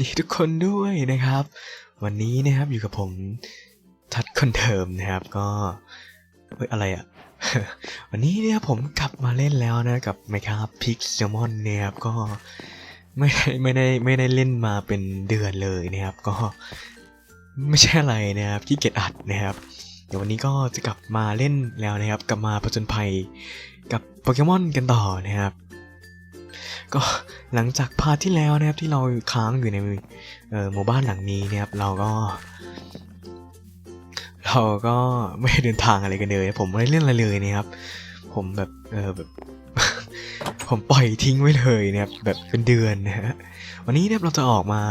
ดีทุกคนด้วยนะครับ วันนี้นะครับอยู่กับผมทัดคอนเดิมนะครับก็เฮ้ยอะไรอะ่ะ วันนี้เนี่ยผมกลับมาเล่นแล้วนะกับไมครับพิกเซมอนเนี่ยครับก็ไม่ได้ไม่ได้ไม่ได้เล่นมาเป็นเดือนเลยนะครับ ก็ไม่ใช่อะไรนะครับที่เกียจอัดนะครับเดี๋ยววันนี้ก็จะกลับมาเล่นแล้วนะครับ กลับมาผจญภัยกับโปเกมอนกันต่อนะครับ ก็หลังจากพาที่แล้วนะครับที่เราค้างอยู่ในหมู่บ้านหลังนี้นะครับเราก็ เราก็ไม่เดินทางอะไรกันเลย ผมไม่ได้เล่นอะไรเลยนะครับ ผมแบบเออแบบ ผมปล่อยทิ้งไว้เลยนะครับแบบเป็นเดือนนะฮะวันนี้เนะครับเราจะออกมา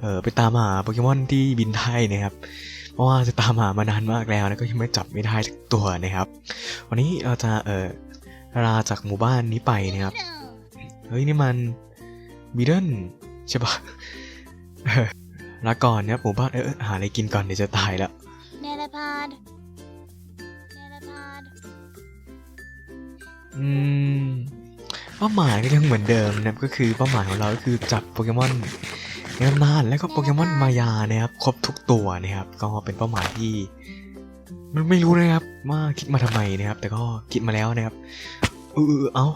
เออไปตามหาโปเกมอนที่บินได้นะครับเพราะว่าจะตามหามานานมากแล้วนะก็ยังไม่จับไม่ได้สักตัวนะครับ วันนี้เราจะเออลาจากหมู่บ้านนี้ไปนะครับ เฮ้ยนี่มันบีเดิลใช่ปะเออลาก่อนนะครับหมู่บ้านเออเออหาอะไรกินก่อนเดี๋ยวจะตายแล้วเนลพาดเนลพาดอืมเป้าหมายก็ยังเหมือนเดิมนะครับก็คือเป้าหมายของเราก็คือจับโปเกมอนในตำนานแล้วก็โปเกมอนมายานะครับครบทุกตัวนะครับก็เป็นเป้าหมายที่มันไม่รู้นะครับว่าคิดมาทำไมนะครับ แต่ก็คิดมาแล้วนะครับเออเออเอ้า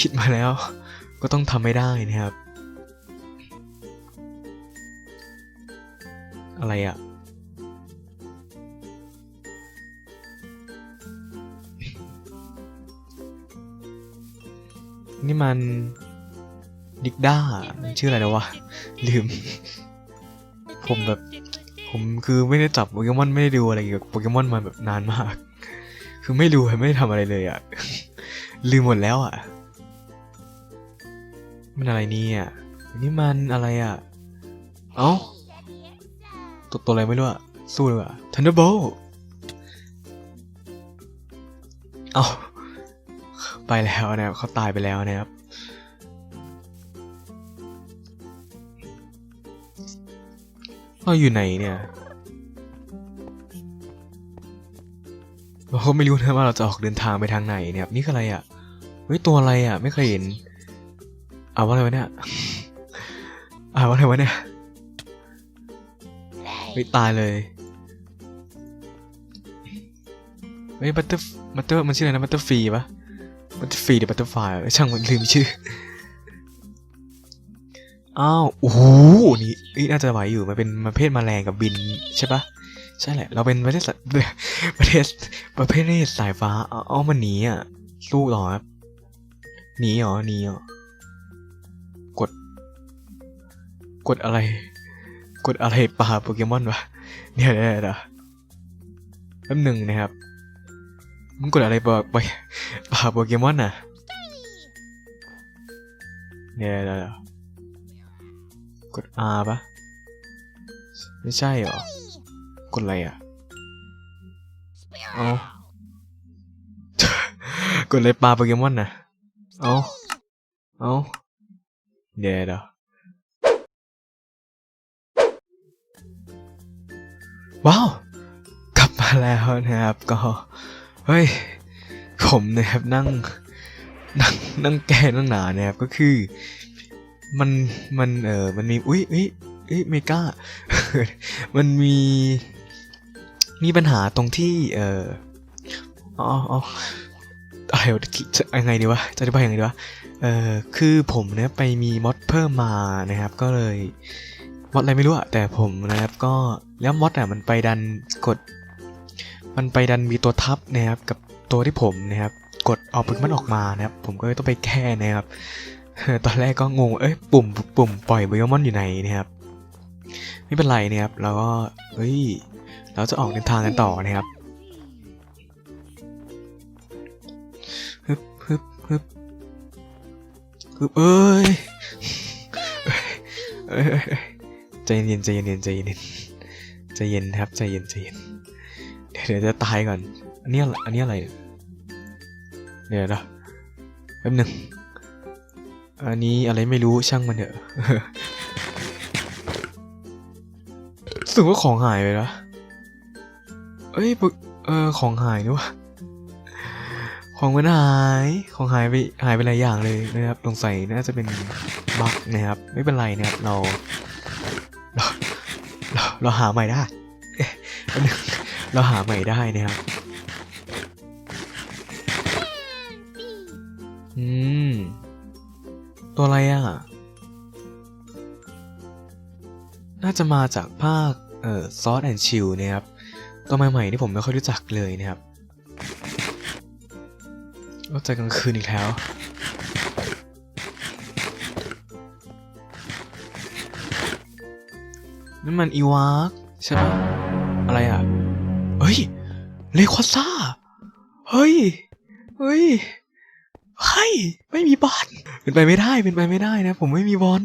คิดมาแล้ว ก็ต้องทำไม่ได้นะครับ อะไรอะ่ะนี่มันดิกด้ามันชื่ออะไรนะวะ ลืม ผมแบบ ผมคือไม่ได้จับโปเกมอนไม่ได้ดูอะไรเกี่ยวกับโปเกมอนมาแบบนานมาก คือไม่รู้ไม่ได้ทำอะไรเลยอะ่ะ ลืมหมดแล้วอะ่ะ มันอะไรเนี่ยนี่มันอะไรอะ่ะ เอ้าตัวตัวอะไรไม่รู้อะสู้เลยอะทันเดอร์โบเอ้าไปแล้วนะครับเขาตายไปแล้วนะครับ เราอยู่ไหนเนี่ย เราก็ไม่รู้นะว่าเราจะออกเดินทางไปทางไหนเนี่ยครับนี่คืออะไรอะ่ะ เฮ้ย ตัวอะไรอะ่ะ ไม่เคยเห็น อ่านว่าอะไรวะเนี่ยอ่านว่าอะไรวะเนี่ยเฮ้ยตายเลยเฮ้ยบัตเตอร์บัตเตอร์มันชื่ออะไรนะบัตเตอร์ฟรีปะบัตเตอร์ฟรีหรือบัตเตอร์ไฟช่างมันลืมชื่ออ้าวโอ้โหนี่นี่น่าจะไหวอยู่มันเป็นประเภทแมลงกับบินใช่ปะใช่แหละ เราเป็นประเทศสัตว์ประเทศประเภทสายฟ้าเอาเอามันหนีอะสู้ต่อครับหนีเหรอหนีเหรอ กดอะไร กดอะไรปลาโปเกมอนวะเดี๋ยวเดี๋ยวแป๊บหนึ่งนะครับมึงกดอะไรปลาไปปลาโปเกมอนน่ะเดี๋ยวเดี๋ยวกด R ปะไม่ใช่เหรอกดอะไรอะเอากดอะไรปลาโปเกมอนน่ะเอาเอาเดี๋ยว ว้าว กลับมาแล้วนะครับ ก็ เฮ้ย ผมนะครับนั่ง นั่งนั่งแก้นั่งหนานะครับ ก็คือ มันมันเออมันมี อุ้ยอุ้ยอุ้ยเมกามันมี มีปัญหาตรงที่ เอออ๋ออ๋ออะไรจะยังไงดีวะ จะอธิบายยังไงดีวะ เออคือผมเนี่ยไปมีมอดเพิ่มมานะครับ ก็เลยมอดอะไรไม่รู้อะแต่ผมนะครับก็ แล้วมอดอะมันไปดันกด มันไปดันมีตัวทับนะครับกับตัวที่ผมนะครับ กดเอาปึกมันออกมานะครับ ผมก็เลยต้องไปแก้นะครับตอนแรกก็งงเอ้ยปุ่ม ปุ่มปล่อยโปเกมอนอยู่ไหนนะครับ ไม่เป็นไรนะครับเราก็เฮ้ยเราจะออกเดินทางกันต่อนะครับฮึบฮึบฮึบฮึบเอ้ยเอ้ยเอ้ยเอ้ยใจเย็นใจเย็นใจเย็น ใจเย็นครับใจเย็นใจเย็นเดี๋ยวเดี๋ยวจะตายก่อน อันนี้อะไรอันนี้อะไร เดี๋ยวนะแป๊บหนึ่งอันนี้อะไรไม่รู้ช่างมันเถอะสึกว่าของหายไปแล้วเอ้ยเออของหายนี่วะของมันหายของหายไปหายไปหลายอย่างเลยนะครับสงสัยน่าจะเป็นบั๊กนะครับ ไม่เป็นไรนะครับเรา เราหาใหม่ได้เราหาใหม่ได้นะครับอืม ตัวอะไรอะ น่าจะมาจากภาค เอ่อซอสแอนชิลนะครับ ตัวใหม่ๆที่ผมไม่ค่อยรู้จักเลยนะครับก็จะกลางคืนอีกแล้ว นั่นมันอีวากใช่ปะอะไรอะ เฮ้ย เลควาซ่า เฮ้ย เฮ้ยเฮ้ยไม่มีบอล เป็นไปไม่ได้ เป็นไปไม่ได้นะ ผมไม่มีบอล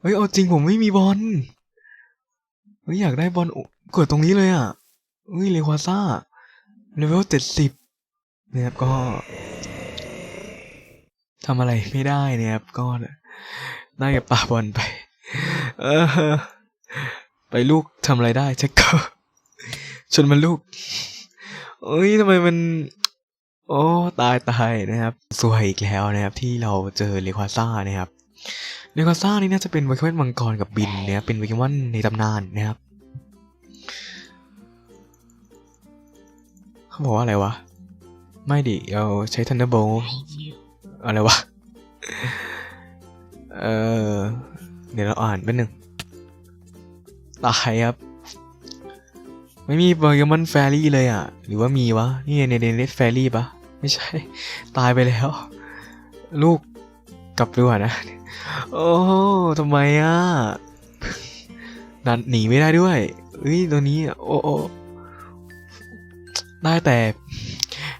เฮ้ย เอาจริงผมไม่มีบอล เฮ้ย อยากได้บอลโอ้กดตรงนี้เลยอะ เฮ้ย เลควาซ่า เลเวลเจ็ดสิบนะครับก็ทำอะไรไม่ได้นะครับก็ได้กับปาบอลไป เออ ไปลูกทำอะไรได้เช็คก็ชนมันลูกเอ้ยทำไมมัน โอ้ตายตายนะครับสวยอีกแล้วนะครับ ที่เราเจอเลควาซ่านะครับเลควาซ่านี่น่าจะเป็นโปเกมอนมังกรกับบินนะครับเป็นโปเกมอนในตำนานนะครับเขาบอกว่าอะไรวะ ไม่ดิเราใช้ Thunderbolt อะไรวะ เออเดี๋ยวเราอ่านแป๊บนึง ตายครับ ไม่มีโปเกมอนแฟรี่เลยอะ หรือว่ามีวะ นี่ในเดนเนสแฟรี่ปะไม่ใช่ ตายไปแล้ว ลูกกลับด้วยนะ โอ้ทำไมอะนันหนีไม่ได้ด้วยเอ้ยตัวนี้โอ้โอได้แต่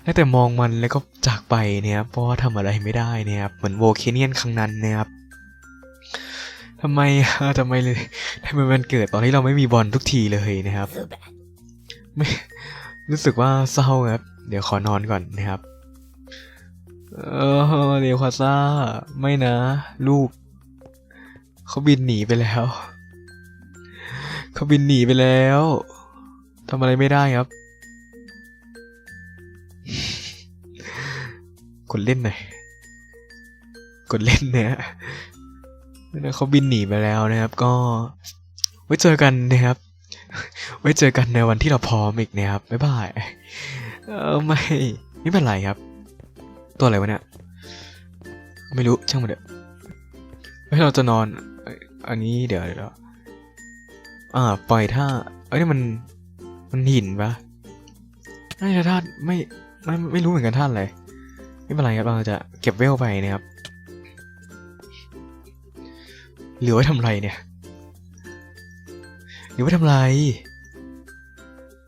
ได้แต่มองมันแล้วก็จากไปเนี่ยเพราะว่าทำอะไรไม่ได้เนี่ยครับเหมือนโวเคเนียนครั้งนั้นเนะครับ ทำไมอะทำไมเลยทำไมมันเกิดตอนที่เราไม่มีบอลทุกทีเลยนะครับไม่รู้สึกว่าเศร้าครับ เดี๋ยวขอนอนก่อนนะครับ เออเดี๋ยวควาซ่า ไม่นะ ลูก เขาบินหนีไปแล้ว เขาบินหนีไปแล้วทำอะไรไม่ได้ครับกดเล่นหน่อยกดเล่นเนี่ยนะ เขาบินหนีไปแล้วนะครับ ก็ไว้เจอกันนะครับ ไว้เจอกันในวันที่เราพร้อมอีกนะครับ บ๊ายบาย เออไม่ไม่เป็นไรครับ ตัวอะไรวะเนี่ย ไม่รู้ช่างมันเถอะเฮ้เราจะนอน อันนี้เดี๋ยวเดี๋ยวอ่า ปล่อยท่า เอ้ยนี่มัน มันหินปะน่าจะธาไม่ไม่ ไม่รู้เหมือนกันธาตุอะไรไม่เป็นไรครับ เราจะเก็บเวลไปนะครับ เหลือไว้ทำไรเนี่ย เหลือไว้ทำไร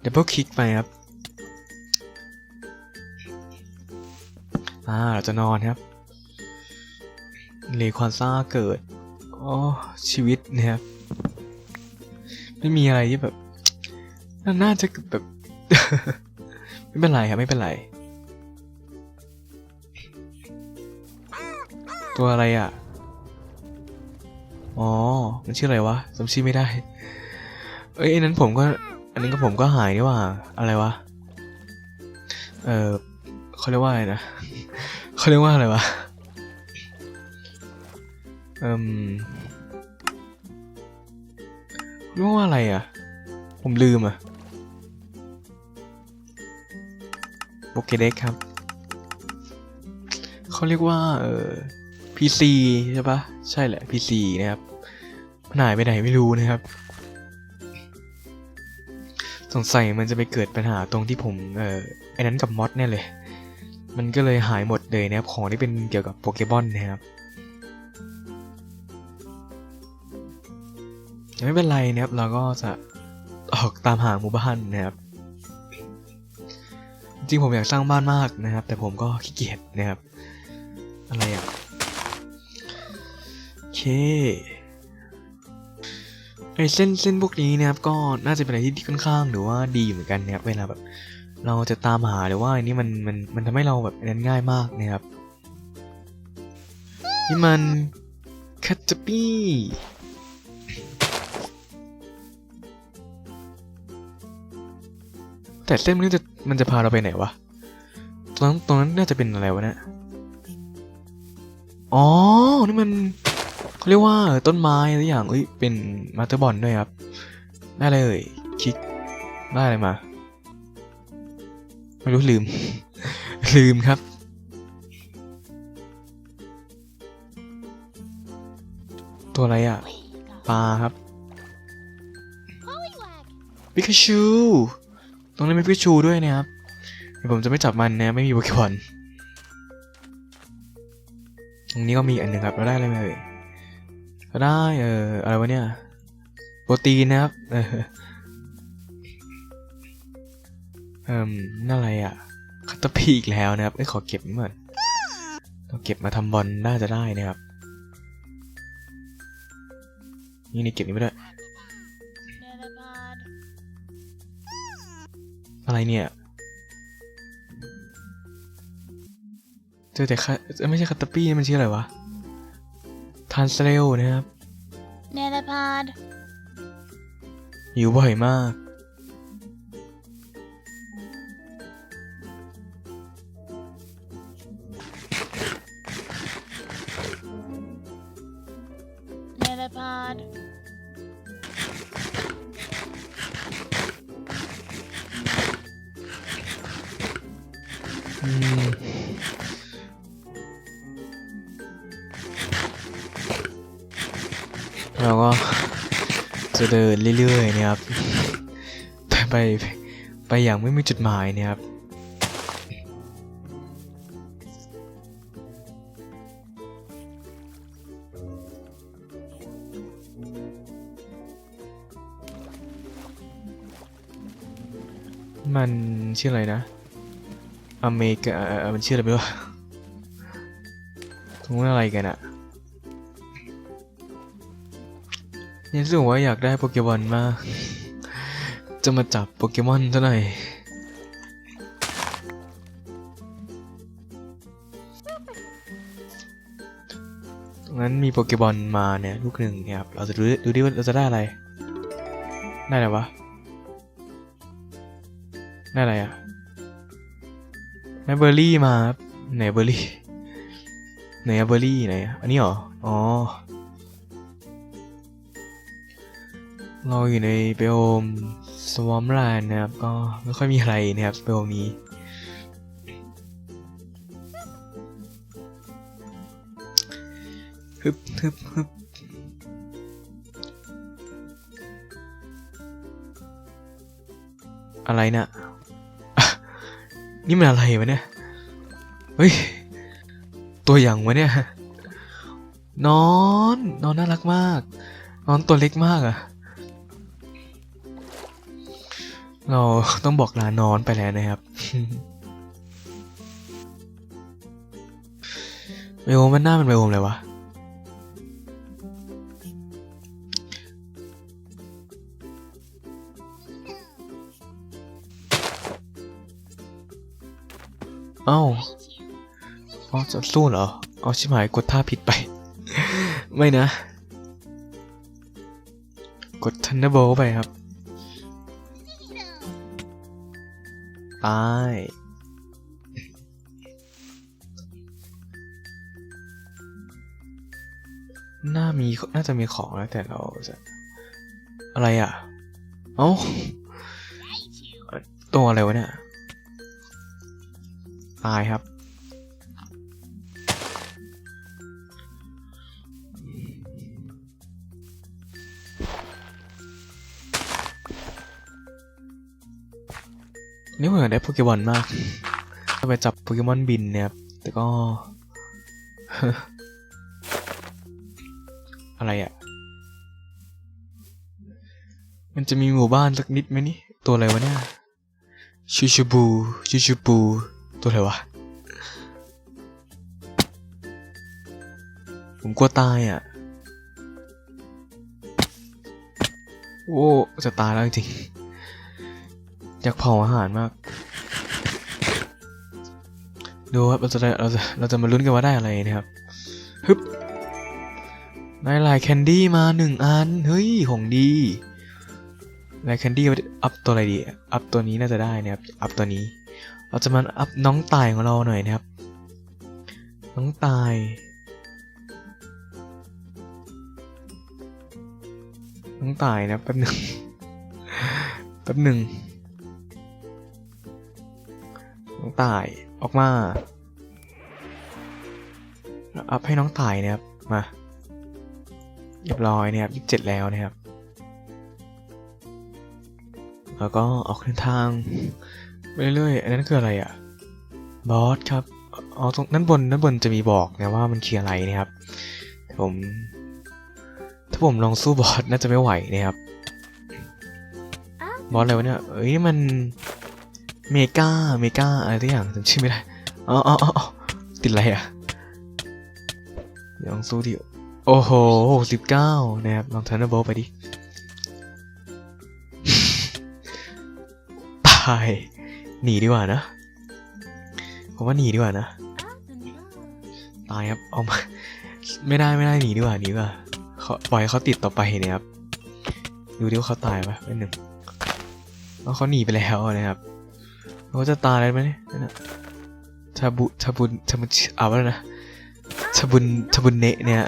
ดับเบิลคลิกไปครับ อ่า เราจะนอนครับเลควอนซ่าเกิดอ๋อชีวิตนะครับ ไม่มีอะไรที่แบบ น่าจะแบบ ไม่เป็นไรครับ ไม่เป็นไร ตัวอะไรอะ อ๋อ มันชื่ออะไรวะจำชื่อไม่ได้ เอ้ยอันนั้นผมก็ อันนี้ก็ผมก็หายนี่หว่า อะไรวะ เออเขาเรียกว่าอะไรนะเขาเรียกว่าอะไรวะ เอ่มเรียกว่าอะไรอะ ผมลืมอะโอเคเด็กครับ เขาเรียกว่า เออ PC ใช่ปะใช่แหละ PC นะครับมันหายไปไหนไม่รู้นะครับ สงสัยมันจะไปเกิดปัญหาตรงที่ผมเออไอ้นั้นกับมอดแน่เลย มันก็เลยหายหมดเลยนะครับ ของที่เป็นเกี่ยวกับโปเกมอนนะครับแต่ไม่เป็นไรนะครับ เราก็จะออกตามหาหมู่บ้านนะครับ จริงผมอยากสร้างบ้านมากนะครับ แต่ผมก็ขี้เกียจนะครับ อะไรอะ ไอเส้นเส้นพวกนี้นะครับก็น่าจะเป็นอะไรที่ค่อนข้างหรือว่าดีเหมือนกันนะครับเวลาแบบ เราจะตามหาหรือว่าอันนี้มันมันมันทำให้เราแบบนั้นง่ายมากนะครับนี่มันคัตจปี้แต่เส้นมันจะมันจะพาเราไปไหนวะตรงนั้นตรงนั้นน่าจะเป็นอะไรวะเนี่ยอ๋อ นี่มัน เขาเรียกว่าต้นไม้อะไรอย่างเอ้ยเป็นมาเตอร์บอลด้วยครับ ได้เลย คลิก ได้อะไรมา ไม่รู้ลืม ลืมครับ ตัวอะไรอะ ปลาครับ ปิกาชู ตรงนี้มีปิกาชูด้วยนะครับเดี๋ยวผมจะไม่จับมันนะ ไม่มีโปเกมอนตรงนี้ก็มีอันหนึ่งครับเราได้อะไรมาเอ่ย ก็ได้ เออ อะไรวะเนี่ย โปรตีนนะครับ เออเอ่มนั่นอะไรอะคัตเตอร์พีอีกแล้วนะครับ เอ้ย ขอเก็บนี่ก่อนเราเก็บมาทำบอลน่าจะได้นะครับ นี่นี่เก็บนี่ไม่ได้ อะไรเนี่ยเจอแต่คาไม่ใช่คาตาปี้มันชื่ออะไรวะ ทานสเลลนะครับ Metapod. หิวบ่อยมาก เราก็จะเดินเรื่อยๆนะครับไปไปไปอย่างไม่มีจุดหมายนะครับมันชื่ออะไรนะ อเมริกามันชื่ออะไรไม่รู้ตรงนั้นอะไรกันอะ ยังรู้สึกว่าอยากได้โปเกมอนมาก จะมาจับโปเกมอนซะหน่อยตรงนั้นมีโปเกมอนมาเนี่ยลูกหนึ่งครับ เราจะดูดูดิว่าเราจะได้อะไร ได้อะไรวะ ได้อะไรอะแมเบอร์รี่มาไหนเบอร์รี่ไหนอะเบอร์รี่ไหนอะอันนี้เหรอ อ๋อ เราอยู่ในเบลมสวอมแลนนะครับ ก็ไม่ค่อยมีอะไรนะครับเบลมนี้ฮึบฮึบฮึบอะไรน่ะ นี่มันอะไรวะเนี่ย เฮ้ย ตัวอย่างวะเนี่ย นอน นอนน่ารักมาก นอนตัวเล็กมากอะ เราต้องบอกลานอนไปแล้วนะครับไบโอมมันหน้ามันไบโอมเลยวะ เอ้าอ๋อจะสู้เหรอ เอาชิบหายกดท่าผิดไป ไม่นะ กดทันเดอร์โบไปครับ ตาย น่ามี น่าจะมีของแล้วแต่เราจะ อะไรอะ เอ้า ตัวอะไรวะเนี่ย ตายครับ อยากได้โปเกมอนมากจะไปจับโปเกมอนบินเนี่ยแต่ก็ อะไรอะ่ะ มันจะมีหมู่บ้านสักนิดไหมนี่ ตัวอะไรวะเนี่ย ชูชูบู ชูชูบู ตัวอะไรวะ ผมกลัวตายอะ โอ้ จะตายแล้วจริง อยากเผาอาหารมาก ดูครับเราจะได้เราจะเราจะมาลุ้นกันว่าได้อะไรนะครับฮึบได้ลายแคนดี้มาหนึ่งอัน เฮ้ย ของดีลายแคนดี้อัพตัวอะไรดี อัพตัวนี้น่าจะได้นะครับ อัพตัวนี้ เราจะมาอัพน้องตายของเราหน่อยนะครับ น้องตายน้องตายนะแป๊บหนึ่งแป๊บหนึ่ง น้องตายออกมาแล้วอัพให้น้องตายนะครับมาเรียบร้อยนะครับยี่สิบเจ็ดแล้วนะครับ แล้วก็ออกเดินทางไปเรื่อยๆอันนั้นคืออะไรอะ่ะบอสครับอ๋อตรงด้นบนด้นบนจะมีบอกนะว่ามันคืออะไรนะครับผมถ้าผมลองสู้บอสน่าจะไม่ไหวนะครับบอสอะไรวะเนี่ยเอ้ยมัน เมกาเมกาอะไรทุกอย่างจำชื่อไม่ได้อ๋ออ๋อออติดอะไรอะเดี๋ยวลองสู้ดิโอ้โหสิบเก้านะครับลองทันเดอร์โบไปดิตายหนีดีกว่านะผมว่าหนีดีกว่านะตายครับเอามาไม่ได้ไม่ได้หนีดีกว่าหนีดีกว่าเขาปล่อยเขาติดต่อไปนี่ยครับดูดิว่าเขาตายปะเป็นหนึ่งเอาเขาหนีไปแล้วนะครับ เขาจะตายอะไรไหมเนี่ยชาบุชาบุนชาบุนเอาแล้วนะชาบุนชาบุนเนะเนี่ย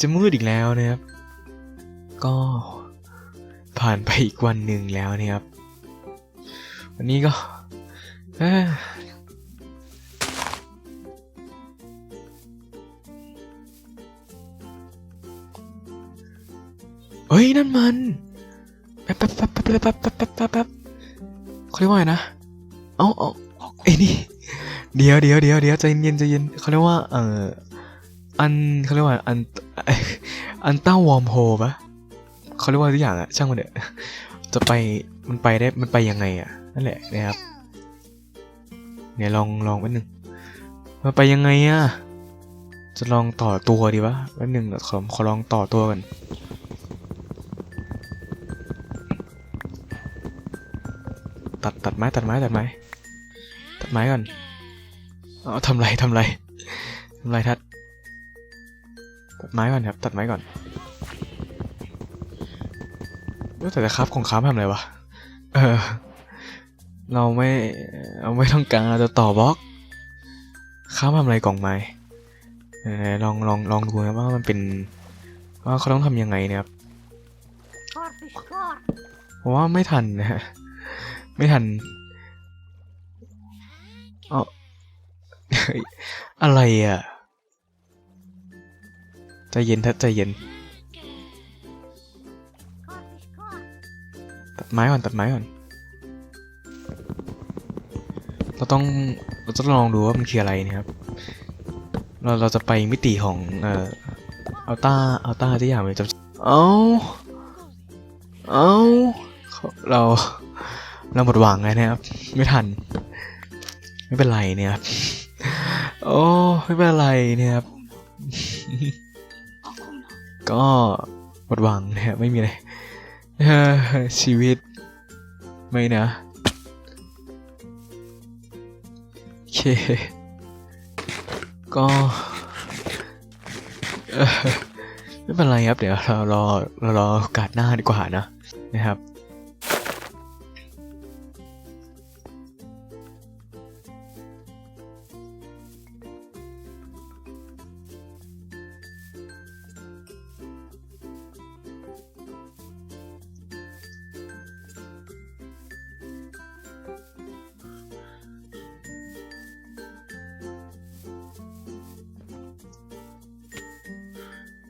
จะมืดอีกแล้วนะครับ ก็ผ่านไปอีกวันหนึ่งแล้วนะครับ วันนี้ก็ เฮ้ยนั่นมันแป๊บแป๊บแป๊บแป๊บแป๊บแป๊บแป๊บแป๊บแป๊บเขาเรียกว่าไงนะเอาเอาเอาไอ้นี่เดี๋ยวเดี๋ยวเดี๋ยวเดี๋ยวใจเย็นใจเย็นเขาเรียกว่าเอ่ออันเขาเรียกว่าอันอันต้าวอร์มโฮปะเขาเรียกว่าทุกอย่างอะช่างมันเถอะจะไปมันไปได้มันไปยังไงอะนั่นแหละนะครับเนี่ยลองลองแป๊บนึงมันไปยังไงอะจะลองต่อตัวดีวะแป๊บนึงเดี๋ยวขอขอลองต่อตัวกัน ตัดตัดไม้ตัดไม้ตัดไม้ตัดไม้ก่อนเอาทำไรทำไรทำไรทัดตัดไม้ก่อนครับ ตัดไม้ก่อนเอ้ยแต่จะครับของค้ามทำอะไรวะเออเราไม่เราไม่ต้องการเราจะต่อบล็อกค้ามทำอะไรกล่องไม้เออลองลองลองดูนะว่ามันเป็นว่าเขาต้องทำยังไงเนะครับคอดฟิชคอดเพราะว่าไม่ทันนะฮะ ไม่ทันเอาเฮ้ยอะไรอะใจเย็นทัดใจเย็น ตัดไม้ก่อน ตัดไม้ก่อน เราต้อง เราจะลองดูว่ามันคืออะไรนะครับ เราเราจะไปมิติของ เอ่ออัลต้าอัลต้าที่อย่างไม่จำเอาเอาเขาเรา เราหมดหวังเลยนะครับ ไม่ทัน ไม่เป็นไรเนี่ยครับ โอ้ไม่เป็นไรเนี่ยครับ ก็หมดหวังนะครับไม่มีอะไรเอ่อชีวิต ไม่นะโอเค ก็ไม่เป็นไรครับ เดี๋ยวเรารอเรารอโอกาสหน้าดีกว่านะนะครับ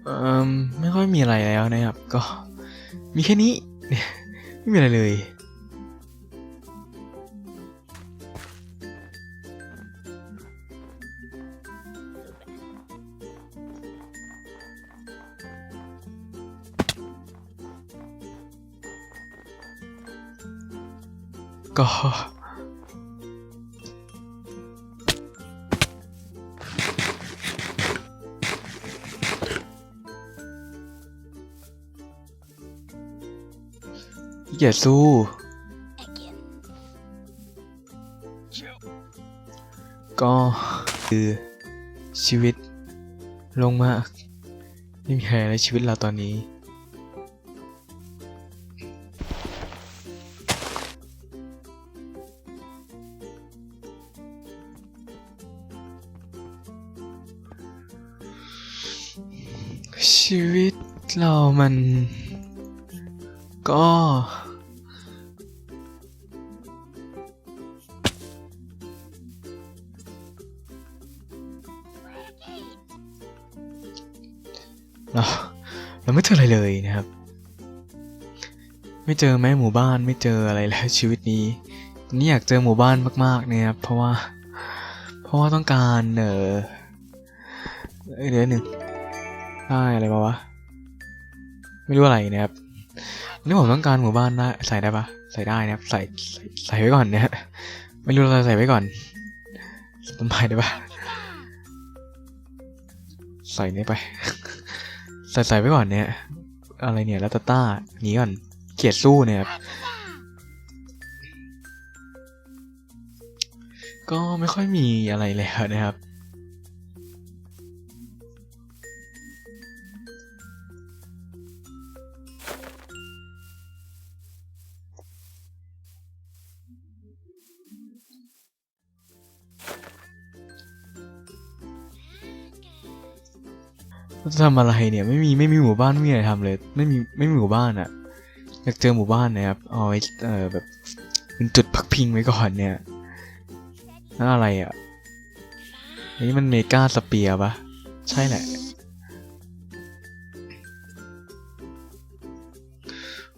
เอ่อไม่ค่อยมีอะไรแล้วนะครับ ก็มีแค่นี้เนี่ยไม่มีอะไรเลยก็ อย่าสู้ ก็คือชีวิตลงมาไม่มีใครในชีวิตเราตอนนี้ ชีวิตเรามัน ก็ เราเราไม่เจออะไรเลยนะครับ ไม่เจอแม้หมู่บ้านไม่เจออะไรแล้วชีวิตนี้นนี้อยากเจอหมู่บ้านมากๆเนี่ยครับเพราะว่า เพราะว่าต้องการเออเอ้ยเดี๋ยวหนึ่งได้อะไรมาวะไม่รู้อะไรนะครับนี่ผมต้องการหมู่บ้านได้ใส่ได้ปะใส่ได้นะครับใส่ใส่ไว้ก่อนนี่ยไม่รู้เราใส่ไว้ก่อนสต้นไม้ได้ปะใส่นี่ไป ใส่ใส่ไว้ก่อนเนี่ย อะไรเนี่ยลัตต้าหนีก่อน เกียดสู้เนี่ยครับ ก็ไม่ค่อยมีอะไรแล้วนะครับ จะทำอะไรเนี่ยไม่มีไม่มีหมู่บ้านไม่มีอะไรทำเลย ไม่มีไม่มีหมู่บ้านอะอยากเจอหมู่บ้านนะครับเอาไว้เออแบบเป็นจุดพักพิงไว้ก่อนเนี่ยนั่นอะไรอะอันนี้มันเมกาสเปียปะใช่แหละ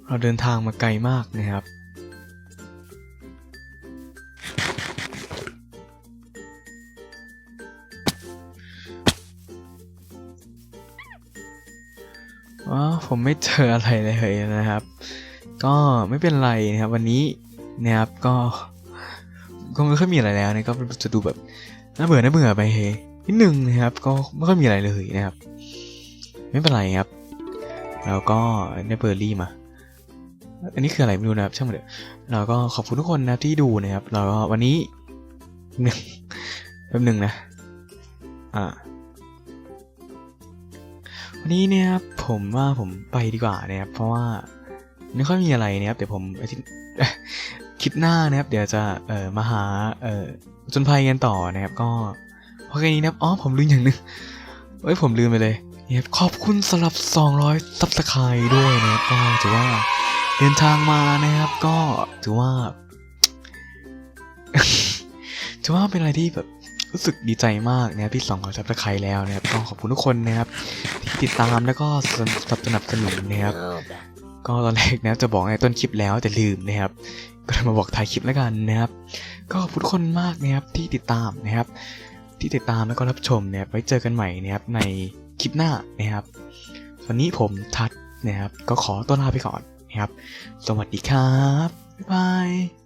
เราเดินทางมาไกลมากนะครับ อ๋อผมไม่เจออะไรเลยนะครับ ก็ไม่เป็นไรนะครับ วันนี้นะครับก็ก็ไม่ค่อยมีอะไรแล้วนะก็จะดูแบบน่าเบื่อน่าเบื่อไปนิดนึงนะครับ ก็ไม่ค่อยมีอะไรเลยนะครับ ไม่เป็นไรครับ แล้วก็ได้เบอร์รี่มา อันนี้คืออะไรไม่รู้นะครับช่างมันเถอะเราก็ขอบคุณทุกคนนะที่ดูนะครับแล้วก็วันนี้หนึ่งแป๊บหนึ่งนะ อ่า วันนี้เนี่ยครับผมว่าผมไปดีกว่านะครับ เพราะว่าไม่ค่อยมีอะไรนะครับ เดี๋ยวผมอาทิตย์คลิปหน้านะครับ เดี๋ยวจะเอ่อมาหาเอ่อจนภัยกันต่อนะครับ ก็เพราะแค่นี้นะครับอ๋อผมลืมอย่างหนึงเอ้ยผมลืมไปเลยนี่ครับขอบคุณสำหรับ 200ซับสไครด้วยนะครับก็ถือว่าเดินทางมานะครับ ก็ถือว่าถือว่าเป็นอะไรที่แบบรู้สึกดีใจมากนะครับที่200ซับสไครแล้วนะครับก็ขอบคุณทุกคนนะครับ ที่ติดตามแล้วก็สนับสนับสนุนนะครับ ก็ตอนแรกนะครับจะบอกในต้นคลิปแล้วแต่ลืมนะครับ ก็เลยมาบอกท้ายคลิปแล้วกันนะครับ ก็ขอบคุณทุกคนมากนะครับที่ติดตามนะครับ ที่ติดตามแล้วก็รับชมนะครับไว้เจอกันใหม่นะครับในคลิปหน้านะครับวันนี้ผมทัดนะครับ ก็ขอต้อนลาไปก่อนนะครับ สวัสดีครับ บ๊ายบาย